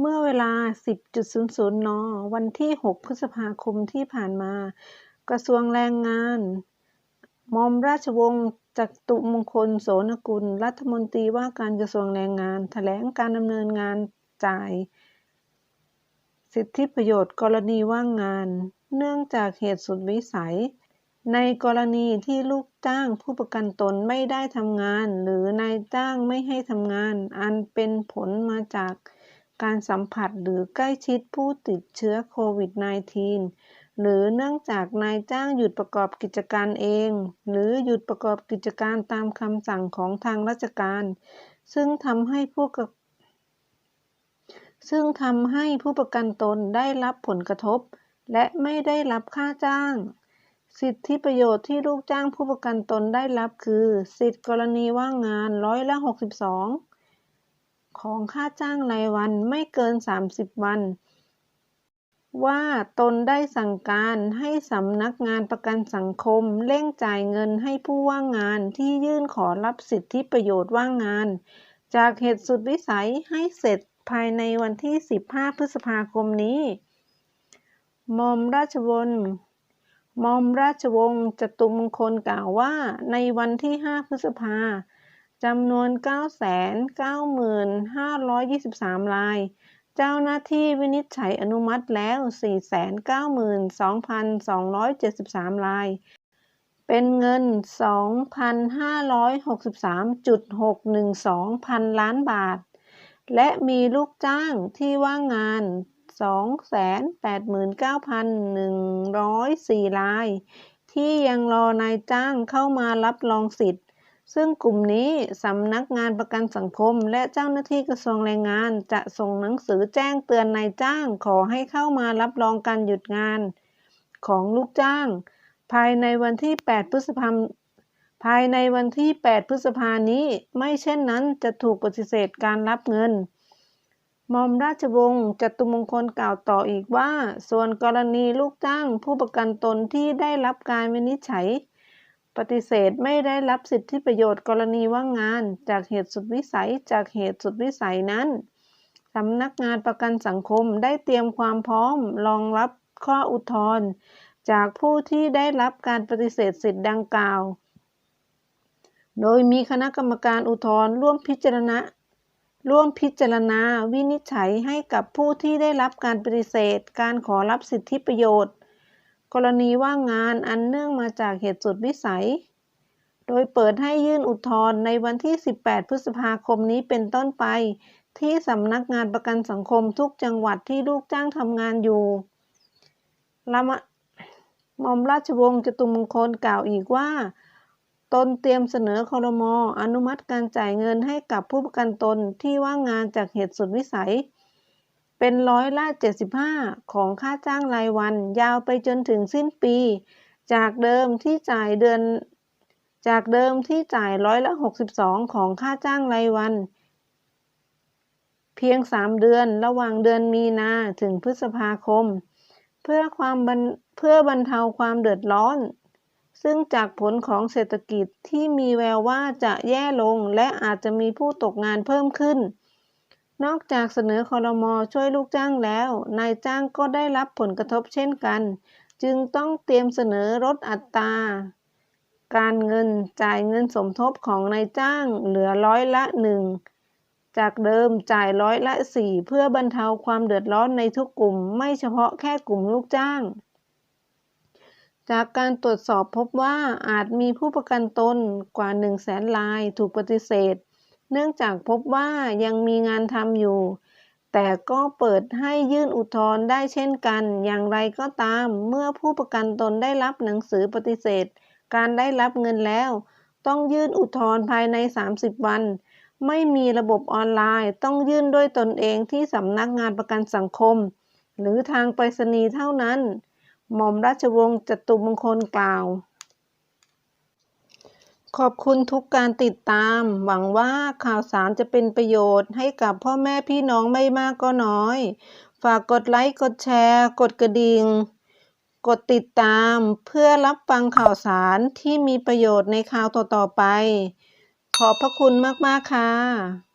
เมื่อเวลา 10.00 น วันที่ 6 พฤษภาคมที่ผ่านมา กระทรวงแรงงานมอมราชวงศ์จักตุมงคลโสนกุล รัฐมนตรีว่าการกระทรวงแรงงานแถลงการดำเนินงานจ่าย สิทธิประโยชน์กรณีว่างงาน เนื่องจากเหตุสุดวิสัย ในกรณีที่ลูกจ้างผู้ประกันตนไม่ได้ทำงาน หรือนายจ้างไม่ให้ทำงาน อันเป็นผลมาจาก การสัมผัสหรือใกล้ชิดผู้ติดเชื้อโควิด -19 หรือเนื่องจากนายจ้างหยุดประกอบกิจการเอง หรือหยุดประกอบกิจการตามคำสั่งของทางราชการ ซึ่งทำให้ผู้กซึ่งทำให้ผู้ประกันตนได้รับผลกระทบ และไม่ได้รับค่าจ้าง สิทธิประโยชน์ที่ลูกจ้างผู้ประกันตนได้รับคือ สิทธิกรณีว่างงานร้อยละ 62 ของค่าจ้างรายวันไม่เกิน 30 วัน ว่าตนได้สั่งการให้สำนักงานประกันสังคมเร่งจ่ายเงินให้ผู้ว่างงานที่ยื่นขอรับสิทธิประโยชน์ว่างงาน จากเหตุสุดวิสัยให้เสร็จภายในวันที่ 15 พฤษภาคมนี้มอมราชวงศ์มอมราชวงศ์จตุมงคลกล่าวว่า ในวันที่ 5 พฤษภา จำนวน 995,523 ราย เจ้าหน้าที่วินิจฉัยอนุมัติแล้ว 492,273 ราย เป็นเงิน 2,563.612 พันล้านบาท และมีลูกจ้างที่ว่างงาน 289,104 ราย ที่ยังรอนายจ้างเข้ามารับรองสิทธิ์ ซึ่งกลุ่มนี้สำนักงานประกันสังคม และเจ้าหน้าที่กระทรวงแรงงาน จะส่งหนังสือแจ้งเตือนนายจ้างขอให้เข้ามารับรองการหยุดงาน ของลูกจ้าง ภายในวันที่ 8 พฤษภาภายในวันที่ 8 พฤษภานี้ ไม่เช่นนั้นจะถูกปฏิเสธการรับเงินมอมราชวงศ์จตุมงคลกล่าวต่ออีกว่า ส่วนกรณีลูกจ้างผู้ประกันตนที่ได้รับการวินิจฉัย ปฏิเสธไม่ได้รับสิทธิประโยชน์กรณีว่างงาน จากเหตุสุดวิสัย จากเหตุสุดวิสัยนั้นสำนักงานประกันสังคมได้เตรียมความพร้อมรองรับข้ออุทธรณ์จากผู้ที่ได้รับการปฏิเสธสิทธิ์ดังกล่าว โดยมีคณะกรรมการอุทธรณ์ร่วมพิจารณาร่วมพิจารณาวินิจฉัยให้กับผู้ที่ได้รับการปฏิเสธ การขอรับสิทธิประโยชน์ กรณีว่างงานอันเนื่องมาจากเหตุสุดวิสัย โดยเปิดให้ยื่นอุทธรณ์ในวันที่ 18 พฤษภาคมนี้เป็นต้นไป ที่สำนักงานประกันสังคมทุกจังหวัดที่ลูกจ้างทำงานอยู่ละมอมราชวงศ์จตุมงคลกล่าวอีกว่า ตนเตรียมเสนอคอรมออนุมัติการจ่ายเงินให้กับผู้ประกันตนที่ว่างงานจากเหตุสุดวิสัย เป็นร้อยละ75 ของค่าจ้างรายวัน ยาวไปจนถึงสิ้นปี จากเดิมที่จ่ายเดือน จากเดิมที่จ่ายร้อยละ62 ของค่าจ้างรายวัน เพียง 3 เดือนระหว่างเดือนมีนาถึงพฤษภาคม เพื่อความเพื่อบรรเทาความเดือดร้อน ซึ่งจากผลของเศรษฐกิจที่มีแววว่าจะแย่ลงและอาจจะมีผู้ตกงานเพิ่มขึ้น นอกจากเสนอคอรมอช่วยลูกจ้างแล้ว นายจ้างก็ได้รับผลกระทบเช่นกัน จึงต้องเตรียมเสนอลดอัตรา การเงินจ่ายเงินสมทบของนายจ้างเหลือร้อยละหนึ่งจากเดิมจ่ายร้อยละสี่เพื่อบรรเทาความเดือดร้อนในทุกกลุ่ม ไม่เฉพาะแค่กลุ่มลูกจ้าง จากการตรวจสอบพบว่าอาจมีผู้ประกันตนกว่า1 0 0 0 0แสนรายถูกปฏิเสธ เนื่องจากพบว่ายังมีงานทำอยู่ แต่ก็เปิดให้ยื่นอุทธรณ์ได้เช่นกัน อย่างไรก็ตาม เมื่อผู้ประกันตนได้รับหนังสือปฏิเสธ การได้รับเงินแล้ว ต้องยื่นอุทธรณ์ภายใน 30 วัน ไม่มีระบบออนไลน์ ต้องยื่นด้วยตนเองที่สำนักงานประกันสังคม หรือทางไปรษณีย์เท่านั้น หม่อมราชวงศ์จตุมงคลกล่าว ขอบคุณทุกการติดตาม หวังว่าข่าวสารจะเป็นประโยชน์ให้กับพ่อแม่พี่น้องไม่มากก็น้อย ฝากกดไลค์ กดแชร์ กดกระดิ่ง กดติดตามเพื่อรับฟังข่าวสารที่มีประโยชน์ในข่าวต่อๆไป ขอบพระคุณมากๆค่ะ